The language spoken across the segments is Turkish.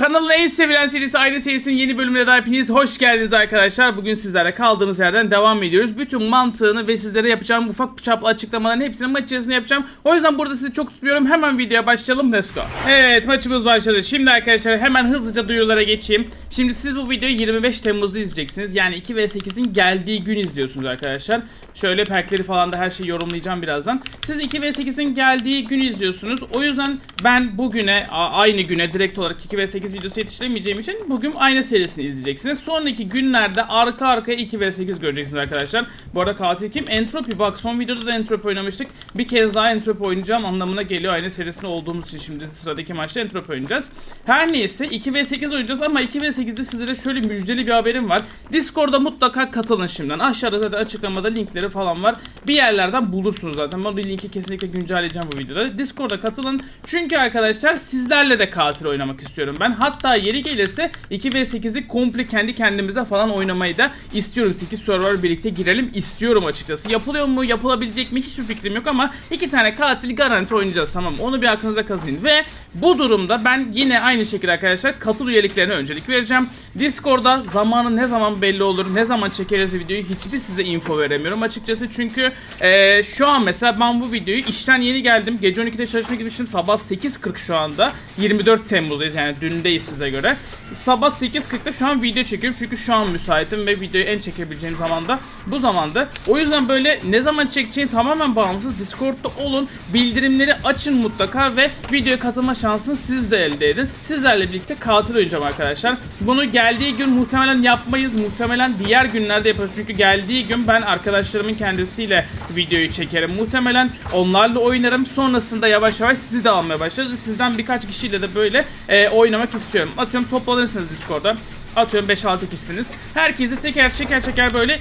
Kanalın en sevilen serisi Aile serisinin yeni bölümüne daha hepiniz hoş geldiniz arkadaşlar. Bugün sizlerle kaldığımız yerden devam ediyoruz. Bütün mantığını ve sizlere yapacağım ufak çaplı açıklamaların hepsini maç içerisinde yapacağım. O yüzden burada sizi çok tutmuyorum. Hemen videoya başlayalım. Let's go. Evet maçımız başladı. Şimdi arkadaşlar hemen hızlıca duyurulara geçeyim. Şimdi siz bu videoyu 25 Temmuz'da izleyeceksiniz. Yani 2 ve 8'in geldiği gün izliyorsunuz arkadaşlar. Şöyle perkleri falan da her şeyi yorumlayacağım birazdan. Siz 2 ve 8'in geldiği gün izliyorsunuz. O yüzden ben bugüne aynı güne direkt olarak 2 ve 8 videosu yetiştiremeyeceğim için bugün aynı serisini izleyeceksiniz. Sonraki günlerde arka arkaya 2 ve 8 göreceksiniz arkadaşlar. Bu arada katil kim? Entropi. Bak son videoda da Entropi oynamıştık. Bir kez daha Entropi oynayacağım anlamına geliyor. Aynı serisinde olduğumuz için şimdi sıradaki maçta Entropi oynayacağız. Her neyse 2 ve 8 oynayacağız ama 2 ve 8'de sizlere şöyle müjdeli bir haberim var. Discord'da mutlaka katılın şimdiden. Aşağıda zaten açıklamada linkleri falan var. Bir yerlerden bulursunuz zaten. Ben bu linki kesinlikle güncelleyeceğim bu videoda. Discord'a katılın. Çünkü arkadaşlar sizlerle de katil oynamak istiyorum ben. Hatta yeri gelirse 2 ve 8'i komple kendi kendimize falan oynamayı da istiyorum. 8 server birlikte girelim istiyorum açıkçası. Yapılıyor mu yapılabilecek mi hiçbir fikrim yok ama iki tane katil garanti oynayacağız tamam? Onu bir aklınıza kazıyın. Ve bu durumda ben yine aynı şekilde arkadaşlar katıl üyeliklerine öncelik vereceğim. Discord'da zamanı ne zaman belli olur, ne zaman çekeriz videoyu hiçbir size info veremiyorum açıkçası. Çünkü eee, şu an mesela ben bu videoyu işten yeni geldim. Gece 12'de çalışmaya gitmiştim. Sabah 8.40 şu anda. 24 Temmuz'dayız yani dündeyiz size göre. Sabah 8.40'da şu an video çekiyorum. Çünkü şu an müsaitim ve videoyu en çekebileceğim zamanda bu zamanda. O yüzden böyle ne zaman çekeceğim tamamen bağımsız. Discord'da olun. Bildirimleri açın mutlaka ve videoya katılma şansını siz de elde edin. Sizlerle birlikte katil oynayacağım arkadaşlar. Bunu geldiği gün muhtemelen yapmayız. Muhtemelen diğer günlerde yaparız. Çünkü geldiği gün ben arkadaşlarımın kendisiyle videoyu çekerim. Muhtemelen onlarla oynarım. Sonrasında yavaş yavaş sizi de almaya başlarız. Sizden birkaç kişiyle de böyle e, oynamak istiyorum. Atıyorum toplanırsınız Discord'da. Atıyorum 5-6 kişisiniz. Herkesi teker çeker çeker böyle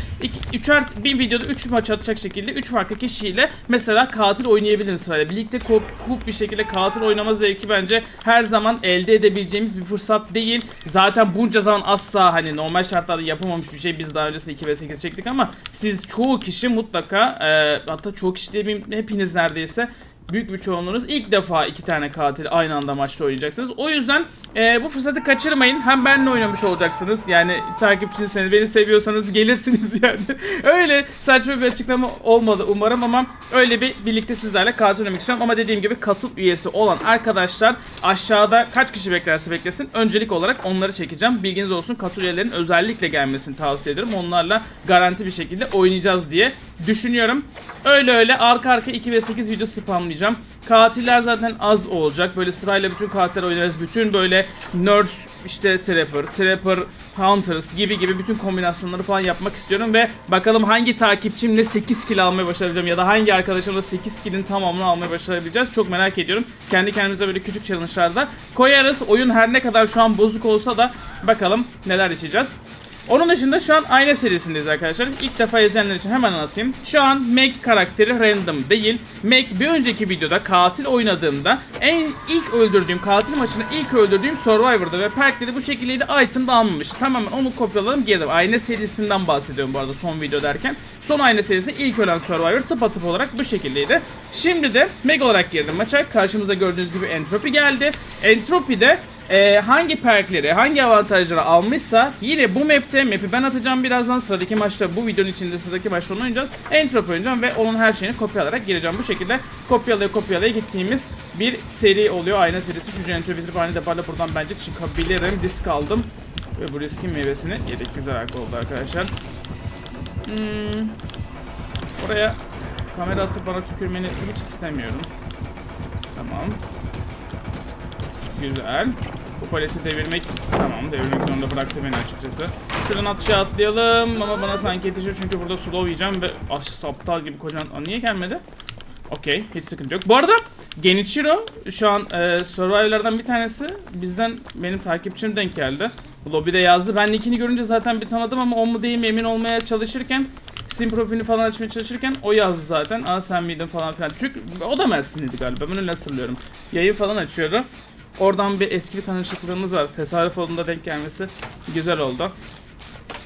3'er bir videoda 3 maç atacak şekilde 3 farklı kişiyle mesela katil oynayabiliriz sırayla. Birlikte kopup bir şekilde katil oynama zevki bence her zaman elde edebileceğimiz bir fırsat değil. Zaten bunca zaman asla hani normal şartlarda yapamamış bir şey. Biz daha öncesinde 2 ve 8 çektik ama siz çoğu kişi mutlaka e, hatta çoğu kişi demeyeyim hepiniz neredeyse büyük bir çoğunluğunuz ilk defa iki tane katil aynı anda maçta oynayacaksınız. O yüzden e, bu fırsatı kaçırmayın. Hem benimle oynamış olacaksınız. Yani takipçisiniz, beni seviyorsanız gelirsiniz yani. öyle saçma bir açıklama olmadı umarım ama öyle bir birlikte sizlerle katil oynamak istiyorum. Ama dediğim gibi katıl üyesi olan arkadaşlar aşağıda kaç kişi beklerse beklesin. Öncelik olarak onları çekeceğim. Bilginiz olsun katıl üyelerinin özellikle gelmesini tavsiye ederim. Onlarla garanti bir şekilde oynayacağız diye düşünüyorum. Öyle öyle arka arka 2 ve 8 video spamlayacağım. Katiller zaten az olacak. Böyle sırayla bütün katiller oynarız. Bütün böyle nurse işte trapper, trapper, hunters gibi gibi bütün kombinasyonları falan yapmak istiyorum ve bakalım hangi takipçimle 8 kill almayı başarabileceğim ya da hangi arkadaşımla 8 kill'in tamamını almayı başarabileceğiz. Çok merak ediyorum. Kendi kendimize böyle küçük challenge'larda koyarız. Oyun her ne kadar şu an bozuk olsa da bakalım neler yaşayacağız. Onun dışında şu an aynı serisindeyiz arkadaşlar. İlk defa izleyenler için hemen anlatayım. Şu an Meg karakteri random değil. Meg bir önceki videoda katil oynadığımda en ilk öldürdüğüm katil maçını ilk öldürdüğüm Survivor'da ve perkleri bu şekildeydi item da almamıştı. Tamamen onu kopyaladım girdim. Aynı serisinden bahsediyorum bu arada son video derken. Son aynı serisinde ilk ölen Survivor tıpatıp olarak bu şekildeydi. Şimdi de Meg olarak girdim maça. Karşımıza gördüğünüz gibi Entropy geldi. Entropy de e, hangi perkleri, hangi avantajları almışsa yine bu map'te, map'i ben atacağım birazdan sıradaki maçta, bu videonun içinde sıradaki maçta onu oynayacağız. Entropy oynayacağım ve onun her şeyini kopyalarak gireceğim. Bu şekilde kopyalaya kopyalaya gittiğimiz bir seri oluyor. Ayna serisi. Şu jeneratörü bitirip aynı deparla buradan bence çıkabilirim. Risk aldım. Ve bu riskin meyvesini yedik. Güzel harika oldu arkadaşlar. Hmm. Oraya kamera atıp bana tükürmeni hiç istemiyorum. Tamam. Güzel. Bu paleti devirmek tamam devirmek zorunda bıraktı beni açıkçası. Şuradan atışa atlayalım ama bana sanki yetişir çünkü burada slow yiyeceğim ve as aptal gibi kocaman Aa, niye gelmedi? Okey hiç sıkıntı yok. Bu arada Genichiro şu an e, Survivor'lardan bir tanesi bizden benim takipçim denk geldi. Lobby'de yazdı. Ben nickini görünce zaten bir tanıdım ama o mu değil mi emin olmaya çalışırken Steam profilini falan açmaya çalışırken o yazdı zaten. Aa sen miydin falan filan. Türk o da Mersinliydi galiba. Ben öyle hatırlıyorum. Yayın falan açıyordu. Oradan bir eski bir tanışıklığımız var. Tesadüf olduğunda denk gelmesi güzel oldu.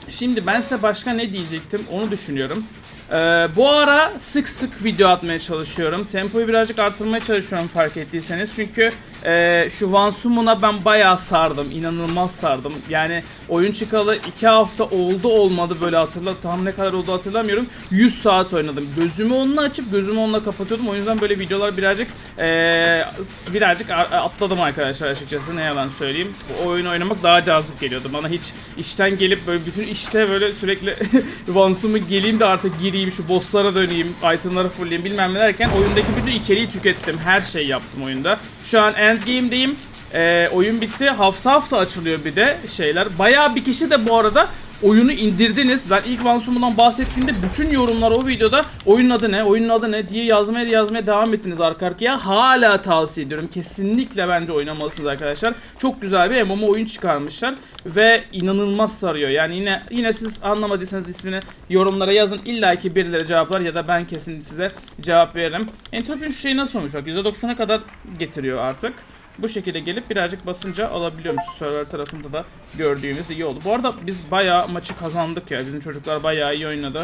Şimdi ben size başka ne diyecektim onu düşünüyorum. Ee, bu ara sık sık video atmaya çalışıyorum. Tempoyu birazcık arttırmaya çalışıyorum fark ettiyseniz. Çünkü Ee, şu Vansum'una ben bayağı sardım. inanılmaz sardım. Yani oyun çıkalı 2 hafta oldu olmadı böyle hatırla. Tam ne kadar oldu hatırlamıyorum. 100 saat oynadım. Gözümü onunla açıp gözümü onunla kapatıyordum. O yüzden böyle videolar birazcık ee, birazcık atladım arkadaşlar açıkçası. Ne yalan söyleyeyim. Bu oyun oynamak daha cazip geliyordu. Bana hiç işten gelip böyle bütün işte böyle sürekli Vansum'u geleyim de artık gireyim şu bosslara döneyim, itemları fullleyeyim bilmem ne derken oyundaki bütün içeriği tükettim. Her şeyi yaptım oyunda. Şu an endgame'deyim. Ee, oyun bitti. Hafta hafta açılıyor bir de şeyler. Bayağı bir kişi de bu arada oyunu indirdiniz. Ben ilk Vansum'dan bahsettiğimde bütün yorumlar o videoda oyunun adı ne, oyunun adı ne diye yazmaya yazmaya devam ettiniz arka arkaya. Hala tavsiye ediyorum. Kesinlikle bence oynamalısınız arkadaşlar. Çok güzel bir MMO oyun çıkarmışlar ve inanılmaz sarıyor. Yani yine yine siz anlamadıysanız ismini yorumlara yazın. İlla ki birileri cevaplar ya da ben kesin size cevap veririm. Entropinin şu şeyi nasıl olmuş bak %90'a kadar getiriyor artık. Bu şekilde gelip birazcık basınca alabiliyormuş. Server tarafında da gördüğümüz iyi oldu. Bu arada biz bayağı maçı kazandık ya. Bizim çocuklar bayağı iyi oynadı.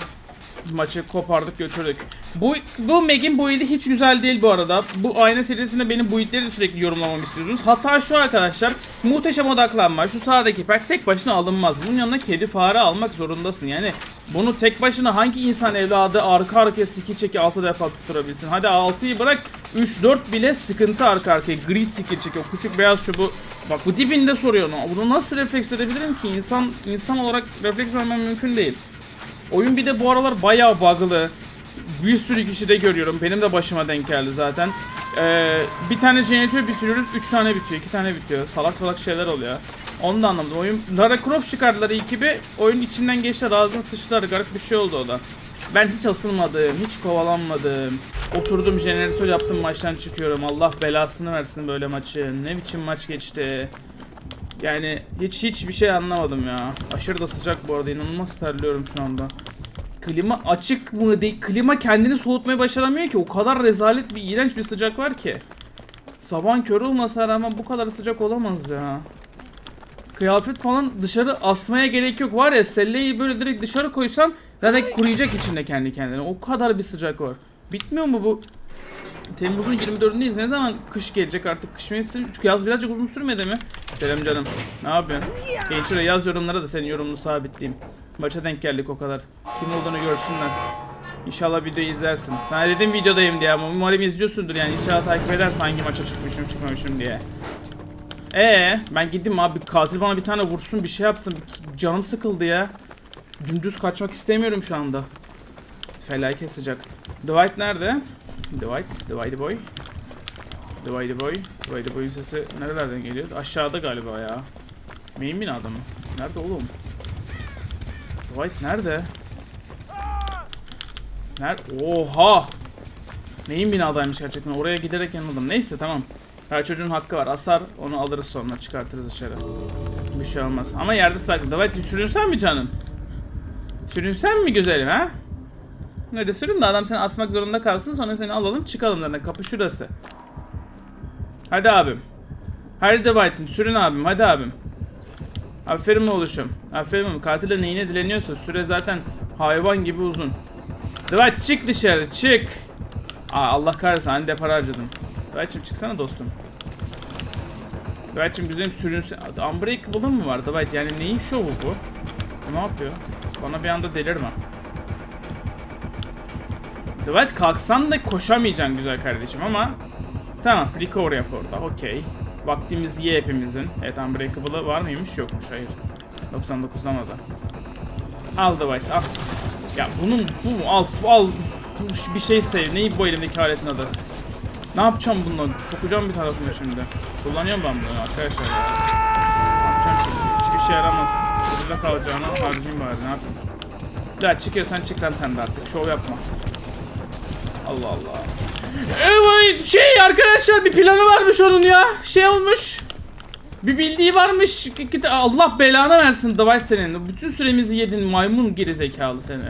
Maçı kopardık götürdük. Bu, bu Meg'in build'i hiç güzel değil bu arada. Bu ayna serisinde benim build'leri de sürekli yorumlamamı istiyorsunuz. Hatta şu arkadaşlar muhteşem odaklanma. Şu sağdaki pack tek başına alınmaz. Bunun yanına kedi fare almak zorundasın. Yani bunu tek başına hangi insan evladı arka arkaya skill çeki 6 defa tutturabilsin. Hadi 6'yı bırak 3-4 bile sıkıntı arka arkaya. Grid skill çekiyor. Küçük beyaz şu bu. Bak bu dibinde soruyor. Bunu nasıl refleks edebilirim ki? İnsan insan olarak refleks vermem mümkün değil. Oyun bir de bu aralar bayağı bug'lı. Bir sürü kişi de görüyorum. Benim de başıma denk geldi zaten. Ee, bir tane jeneratör bitiriyoruz. Üç tane bitiyor. iki tane bitiyor. Salak salak şeyler oluyor. Onu da anlamadım. Oyun Lara Croft çıkardılar ekibi. Oyun içinden geçtiler. Ağzına sıçtılar. Garip bir şey oldu o da. Ben hiç asılmadım. Hiç kovalanmadım. Oturdum jeneratör yaptım maçtan çıkıyorum. Allah belasını versin böyle maçı. Ne biçim maç geçti. Yani hiç hiçbir şey anlamadım ya. Aşırı da sıcak bu arada. inanılmaz terliyorum şu anda. Klima açık mı değil? Klima kendini soğutmayı başaramıyor ki. O kadar rezalet bir iğrenç bir sıcak var ki. Sabahın kör olmasına rağmen bu kadar sıcak olamaz ya. Kıyafet falan dışarı asmaya gerek yok. Var ya selleyi böyle direkt dışarı koysam zaten kuruyacak içinde kendi kendine. O kadar bir sıcak var. Bitmiyor mu bu? Temmuz'un 24'ündeyiz. Ne zaman kış gelecek artık? Kış mevsimi. Çünkü yaz birazcık uzun sürmedi mi? Selam canım. Ne yapıyorsun? Gençlere yaz yorumlara da senin yorumunu sabitleyeyim. Maça denk geldik o kadar. Kim olduğunu görsünler. İnşallah videoyu izlersin. Sana dedim videodayım diye ama umarım izliyorsundur yani inşallah takip edersin hangi maça çıkmışım çıkmamışım diye. Ee, ben gideyim abi katil bana bir tane vursun bir şey yapsın. Canım sıkıldı ya. Dümdüz kaçmak istemiyorum şu anda. Felaket sıcak. Dwight nerede? Dwight, Dwighty boy. Dwighty boy. Dwighty boy'un sesi nerelerden geliyor? Aşağıda galiba ya. Main binada mı? Nerede oğlum? Dwight nerede? Nerede? Oha! Neyin binadaymış gerçekten? Oraya giderek yanıldım. Neyse tamam. Her çocuğun hakkı var. Asar onu alırız sonra çıkartırız dışarı. Bir şey olmaz. Ama yerde saklı. Dwight sürünsen mi canım? Sürünsen mi güzelim ha? Öyle sürün de adam seni asmak zorunda kalsın sonra seni alalım çıkalım zaten kapı şurası. Hadi abim. Hadi Dwight'im sürün abim hadi abim. Aferin oluşum. Aferin oğlum. Katile neyine dileniyorsa süre zaten hayvan gibi uzun. Dwight çık dışarı çık. Aa, Allah kahretsin hani de para harcadım. Dwight'cim çıksana dostum. Dwight'cim bizim sürünse... Unbreakable'ın mı var Dwight? Yani neyin şovu bu? Ne yapıyor? Bana bir anda delirme. Dwight kalksan da koşamayacaksın güzel kardeşim ama Tamam recover yap orada okey. Vaktimiz ye hepimizin. Evet Unbreakable'ı var mıymış? Yokmuş hayır. 99'dan o da. Al Dwight al. Ya bunun bu al al. Bir şey sev neyi bu elimdeki aletin adı? Ne yapacağım bununla sokacağım bir tarafına şimdi. Kullanıyorum ben bunu arkadaşlar ya. Hiçbir şey yaramaz. Burada kalacağını harcayayım bari ne yapayım? Ya çıkıyorsan çık lan sen de artık şov yapma Allah Allah. Evet şey arkadaşlar bir planı varmış onun ya. Şey olmuş. Bir bildiği varmış. Allah belanı versin Dwight senin. Bütün süremizi yedin maymun gerizekalı seni.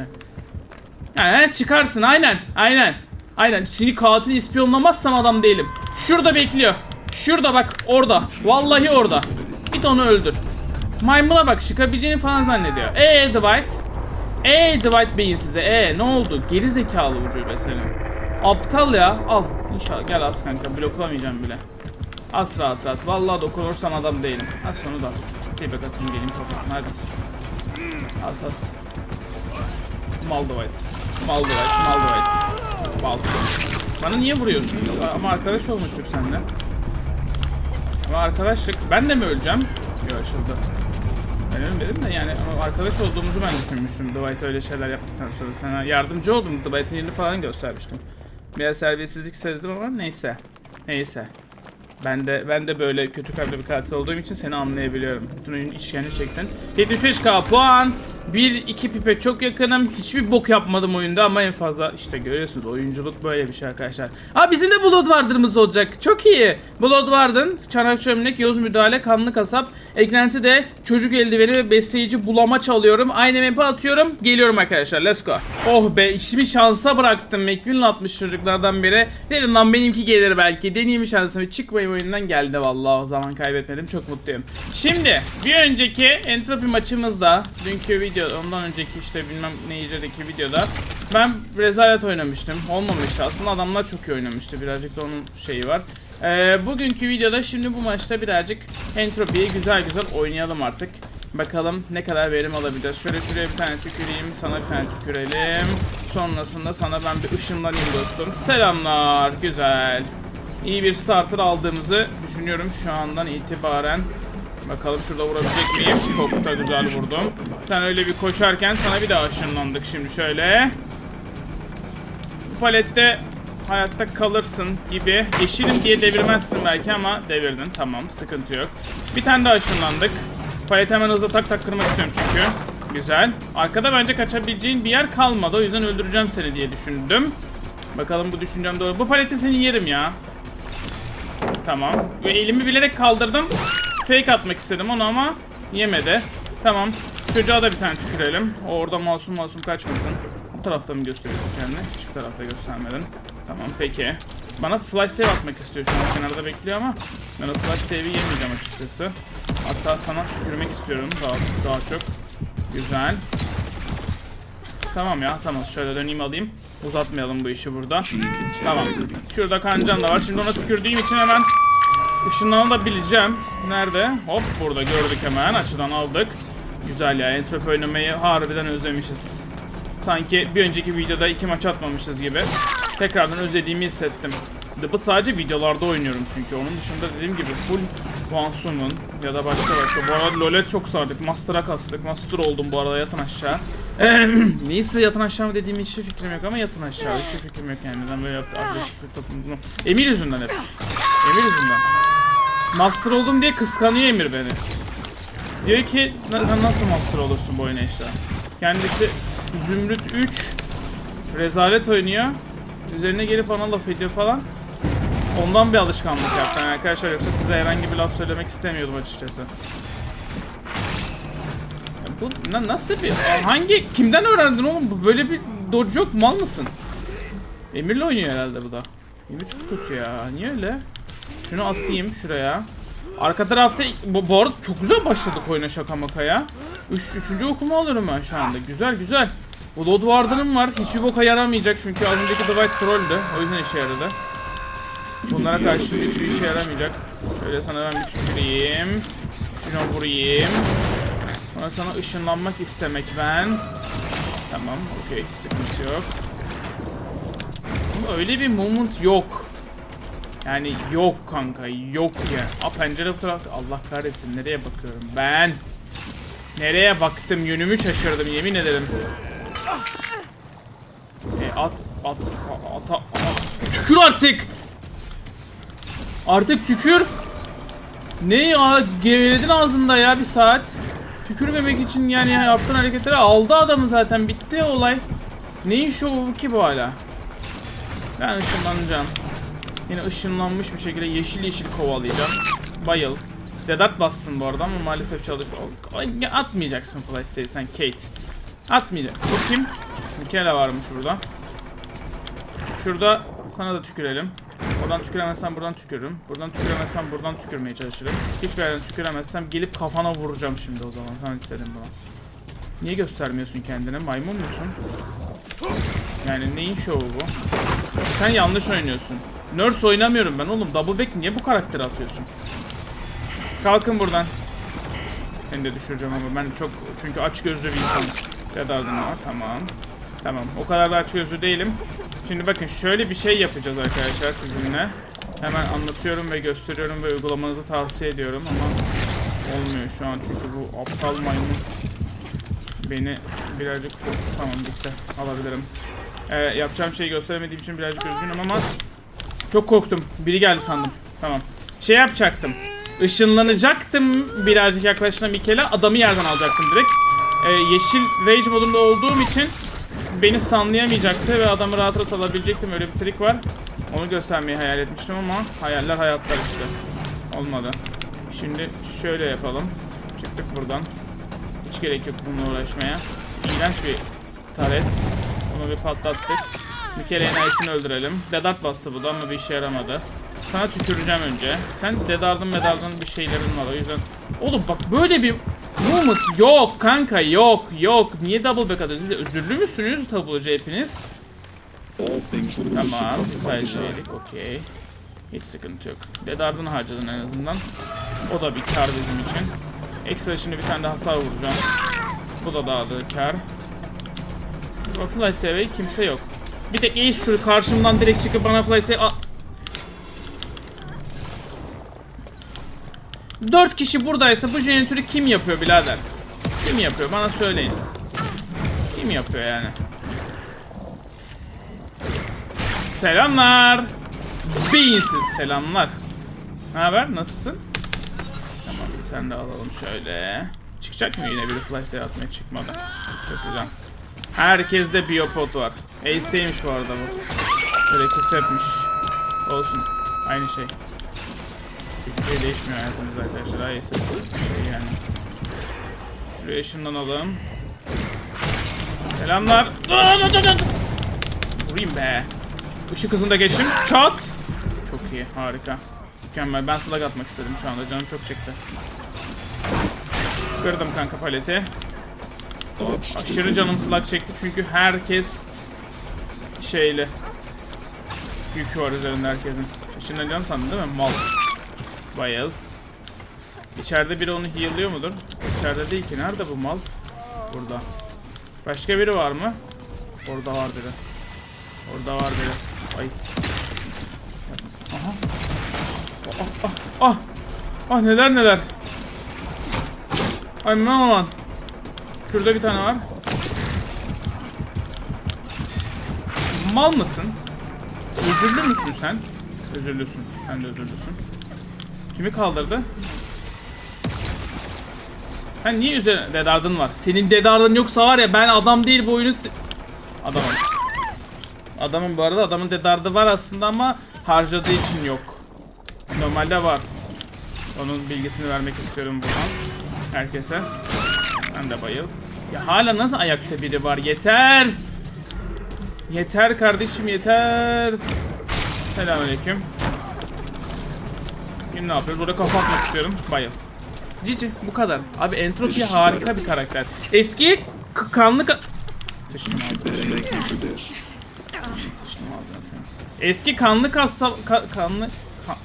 Yani çıkarsın aynen. Aynen. Aynen. Seni katil ispiyonlamazsam adam değilim. Şurada bekliyor. Şurada bak orada. Vallahi orada. Git onu öldür. Maymuna bak çıkabileceğini falan zannediyor. Eee Dwight? Eee Dwight Bey'in size. Eee ne oldu? Geri zekalı ucube senin. Aptal ya. Al. İnşallah gel az kanka. Bloklamayacağım bile. As rahat rahat. Vallahi dokunursam adam değilim. Az sonra da. Tebek atayım geleyim kafasına hadi. As as. Maldivite. Maldivite, Maldivite. Maldivite. Bana niye vuruyorsun? Ama arkadaş olmuştuk seninle. Ama arkadaşlık. Ben de mi öleceğim? Yok açıldı. Ben ölmedim de yani arkadaş olduğumuzu ben düşünmüştüm. Dwight öyle şeyler yaptıktan sonra sana yardımcı oldum. Dwight'in yerini falan göstermiştim. Biraz serbestsizlik sezdim ama neyse. Neyse. Ben de ben de böyle kötü kalpli bir katil olduğum için seni anlayabiliyorum. Bütün oyun işkence çektin. 75k puan. 1-2 pipe çok yakınım. Hiçbir bok yapmadım oyunda ama en fazla işte görüyorsunuz oyunculuk böyle bir şey arkadaşlar. Ha bizim de Blood Warden'ımız olacak. Çok iyi. Blood Warden, çanak çömlek, yoz müdahale, kanlı kasap. Eklenti de çocuk eldiveni ve besleyici bulama çalıyorum. Aynı map'e atıyorum. Geliyorum arkadaşlar. Let's go. Oh be işimi şansa bıraktım. Macmillan atmış çocuklardan biri. Dedim lan benimki gelir belki. Deneyeyim şansımı. Çıkmayayım oyundan geldi vallahi. O zaman kaybetmedim. Çok mutluyum. Şimdi bir önceki entropi maçımızda dünkü video ondan önceki işte bilmem ne yiyecekdeki videoda ben rezalet oynamıştım. Olmamıştı. Aslında adamlar çok iyi oynamıştı. Birazcık da onun şeyi var. Ee, bugünkü videoda şimdi bu maçta birazcık entropiyi güzel güzel oynayalım artık. Bakalım ne kadar verim alabileceğiz. Şöyle şuraya bir tane tüküreyim. Sana bir tane tükürelim. Sonrasında sana ben bir ışınlanayım dostum. Selamlar. Güzel. İyi bir starter aldığımızı düşünüyorum şu andan itibaren. Bakalım şurada vurabilecek miyim? Çok da güzel vurdum. Sen öyle bir koşarken sana bir daha ışınlandık şimdi şöyle. Bu palette hayatta kalırsın gibi. Yeşilim diye devirmezsin belki ama devirdin. Tamam sıkıntı yok. Bir tane daha ışınlandık. Paleti hemen hızlı tak tak kırmak istiyorum çünkü. Güzel. Arkada bence kaçabileceğin bir yer kalmadı. O yüzden öldüreceğim seni diye düşündüm. Bakalım bu düşüncem doğru. Bu paleti senin yerim ya. Tamam. Ve elimi bilerek kaldırdım. Fake atmak istedim onu ama yemedi. Tamam. Çocuğa da bir tane tükürelim. O orada masum masum kaçmasın. Bu tarafta mı gösteriyorsun kendini? Hiçbir tarafta göstermedin. Tamam peki. Bana flash save atmak istiyor şu an kenarda bekliyor ama ben o flash save'i yemeyeceğim açıkçası. Hatta sana tükürmek istiyorum daha, daha çok. Güzel. Tamam ya tamam şöyle döneyim alayım. Uzatmayalım bu işi burada. Tamam. Şurada kancan da var. Şimdi ona tükürdüğüm için hemen ışınlanabileceğim. Nerede? Hop burada gördük hemen. Açıdan aldık. Güzel ya. Entrop oynamayı harbiden özlemişiz. Sanki bir önceki videoda iki maç atmamışız gibi. Tekrardan özlediğimi hissettim. Dıbıt sadece videolarda oynuyorum çünkü. Onun dışında dediğim gibi full Wansumun ya da başka başka. Bu arada LoL'e çok sardık. Master'a kastık. Master oldum bu arada yatın aşağı. Neyse yatın aşağı mı dediğim hiçbir fikrim yok ama yatın aşağı. Hiçbir fikrim yok yani. Neden böyle yaptı? Emir yüzünden hep. Emir yüzünden. Master oldum diye kıskanıyor Emir beni. Diyor ki "Na- na- nasıl master olursun bu işte. Kendisi Zümrüt 3 rezalet oynuyor. Üzerine gelip bana laf ediyor falan. Ondan bir alışkanlık yaptım yani arkadaşlar yoksa size herhangi bir laf söylemek istemiyordum açıkçası. Ya bu na- nasıl bir hangi kimden öğrendin oğlum böyle bir dodge yok mal mısın? Emir'le oynuyor herhalde bu da. Emir çok kötü ya niye öyle? Şunu asayım şuraya. Arka tarafta bu, bu arada çok güzel başladık oyuna şaka maka ya. Üç, üçüncü okuma alıyorum ben şu anda. Güzel güzel. Bu Lord Warden'ım var. Hiçbir boka yaramayacak çünkü az önceki Dwight trolldü. O yüzden işe yaradı. Bunlara karşı hiçbir işe yaramayacak. Şöyle sana ben bir tüküreyim. Şuna vurayım. Sonra sana ışınlanmak istemek ben. Tamam okey sıkıntı yok. Öyle bir moment yok. Yani yok kanka yok ya. A pencere bu Allah kahretsin nereye bakıyorum ben? Nereye baktım yönümü şaşırdım yemin ederim. E at at at, at, at. Tükür artık. Artık tükür. Ne ya geveledin ağzında ya bir saat. Tükürmemek için yani yaptığın hareketleri aldı adamı zaten bitti olay. Neyin şovu ki bu hala? Ben ışınlanacağım. Yine ışınlanmış bir şekilde yeşil yeşil kovalayacağım. Bayıl. Dedat bastın bu arada ama maalesef çalış... Ay, Atmayacaksın flash save sen Kate. Atmayacak. Kim? Mikela varmış burada. Şurada sana da tükürelim. Oradan tüküremezsem buradan tükürürüm. Buradan tüküremezsem buradan tükürmeye çalışırım. Hiçbir yerden tüküremezsem gelip kafana vuracağım şimdi o zaman. Sen istedim bunu. Niye göstermiyorsun kendine? Maymun musun? Yani neyin şovu bu? Sen yanlış oynuyorsun. Nurse oynamıyorum ben oğlum. Double back niye bu karakteri atıyorsun? Kalkın buradan. Seni de düşüreceğim ama ben çok çünkü aç gözlü bir insanım. Dedardım var tamam. Tamam o kadar da aç gözlü değilim. Şimdi bakın şöyle bir şey yapacağız arkadaşlar sizinle. Hemen anlatıyorum ve gösteriyorum ve uygulamanızı tavsiye ediyorum ama olmuyor şu an çünkü bu aptal maymun beni birazcık tamam bitti alabilirim. Ee, yapacağım şeyi gösteremediğim için birazcık üzgünüm ama çok korktum. Biri geldi sandım. Tamam. Şey yapacaktım. Işınlanacaktım birazcık yaklaşına Mikel'e. Adamı yerden alacaktım direkt. Ee, yeşil rage modunda olduğum için beni stunlayamayacaktı ve adamı rahat rahat alabilecektim. Öyle bir trik var. Onu göstermeyi hayal etmiştim ama hayaller hayatlar işte. Olmadı. Şimdi şöyle yapalım. Çıktık buradan. Hiç gerek yok bununla uğraşmaya. İğrenç bir taret. Onu bir patlattık. Mikel enayisini öldürelim. Dedart bastı bu da ama bir işe yaramadı. Sana tüküreceğim önce. Sen dedardın medardın bir şeylerin var o yüzden. Oğlum bak böyle bir movement yok kanka yok yok. Niye double back atıyorsunuz? Siz özürlü müsünüz tabucu hepiniz? Tamam. Bir design. yedik okey. Hiç sıkıntı yok. Dedardını harcadın en azından. O da bir kar bizim için. Ekstra şimdi bir tane daha hasar vuracağım. Bu da daha da kar. Fly save kimse yok. Bir tek Ace şu karşımdan direkt çıkıp bana fly save... Aa! Dört kişi buradaysa bu jeneratörü kim yapıyor birader? Kim yapıyor bana söyleyin. Kim yapıyor yani? Selamlar. Beyinsiz selamlar. Ne haber? Nasılsın? Tane daha alalım şöyle. Çıkacak mı yine biri flash sale atmaya çıkmadı. Çok güzel. Herkeste biopod var. Ace'teymiş bu arada bu. Rekif etmiş. Olsun. Aynı şey. Hiçbir şey değişmiyor hayatımızda arkadaşlar. Ace şey yani. Şuraya ışınlanalım. Selamlar. Vurayım be. Işık hızında geçtim. Çat. Çok iyi. Harika. Mükemmel. Ben slug atmak istedim şu anda. Canım çok çekti. Kırdım kanka paleti. Aşırı canım slug çekti çünkü herkes şeyli. Yükü var üzerinde herkesin. Işınlanacağım sandın değil mi? Mal. Bayıl. İçeride biri onu heal'lıyor mudur? İçeride değil ki. Nerede bu mal? Burada. Başka biri var mı? Orada var biri. Orada var biri. Ay. Aha. Ah ah ah. Ah neler neler. Aman aman. Şurada bir tane var. Mal mısın? Özürlü müsün sen? Özürlüsün. Sen de özürlüsün. Kimi kaldırdı? Sen niye üzerine dedardın var? Senin dedardın yoksa var ya ben adam değil bu oyunu Adamım. Adamın bu arada adamın dedardı var aslında ama harcadığı için yok. Normalde var. Onun bilgisini vermek istiyorum buradan. Herkese. Ben de bayıl. Ya hala nasıl ayakta biri var? Yeter. Yeter kardeşim yeter. Selamünaleyküm. Şimdi ne yapıyoruz? Burada kafa atmak istiyorum. Bayıl. Cici bu kadar. Abi Entropi harika bir karakter. Eski kanlı ka Sıçtım ağzına. Sıçtım ağzına senin. Eski kanlı kasap ka- kanlı ka-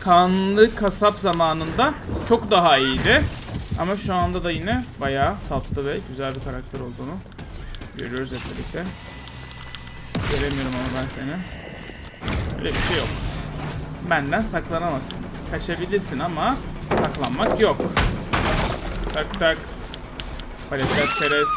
kanlı kasap zamanında çok daha iyiydi. Ama şu anda da yine bayağı tatlı ve güzel bir karakter olduğunu görüyoruz hep birlikte. Göremiyorum ama ben seni. Öyle bir şey yok. Benden saklanamazsın. Kaçabilirsin ama saklanmak yok. Tak tak. Paletler çerez.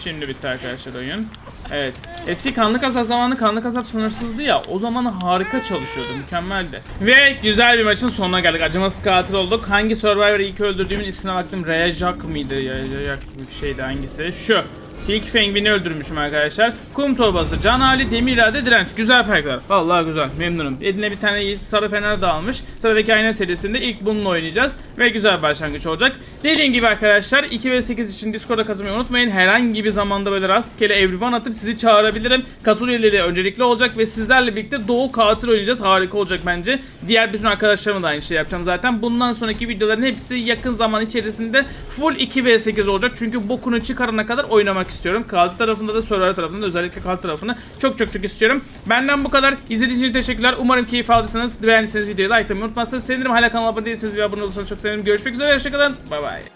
Şimdi bitti arkadaşlar oyun. Evet. Eski kanlı kasap zamanı kanlı kasap sınırsızdı ya. O zaman harika çalışıyordu. Mükemmeldi. Ve güzel bir maçın sonuna geldik. Acımasız katil olduk. Hangi Survivor'ı ilk öldürdüğümün ismine baktım. Rejak mıydı? Rejak bir şeydi hangisi? Şu. İlk Fengvin'i öldürmüşüm arkadaşlar. Kum torbası, can hali, demir irade, direnç. Güzel perkler. Vallahi güzel. Memnunum. Eline bir tane sarı fener de almış. Sıradaki ayna serisinde ilk bununla oynayacağız. Ve güzel başlangıç olacak. Dediğim gibi arkadaşlar 2 ve 8 için Discord'a katılmayı unutmayın. Herhangi bir zamanda böyle rastgele everyone atıp sizi çağırabilirim. Katıl üyeleri öncelikli olacak ve sizlerle birlikte Doğu katil oynayacağız. Harika olacak bence. Diğer bütün arkadaşlarımla da aynı şey yapacağım zaten. Bundan sonraki videoların hepsi yakın zaman içerisinde full 2 v 8 olacak. Çünkü bokunu çıkarana kadar oynamak oynamak istiyorum. Kaldı tarafında da Survivor tarafında da özellikle kaldı tarafını çok çok çok istiyorum. Benden bu kadar. İzlediğiniz için teşekkürler. Umarım keyif aldıysanız. Beğendiyseniz videoyu likelamayı unutmazsanız sevinirim. Hala kanala abone değilseniz ve abone olursanız çok sevinirim. Görüşmek üzere. Hoşçakalın. Bay bay.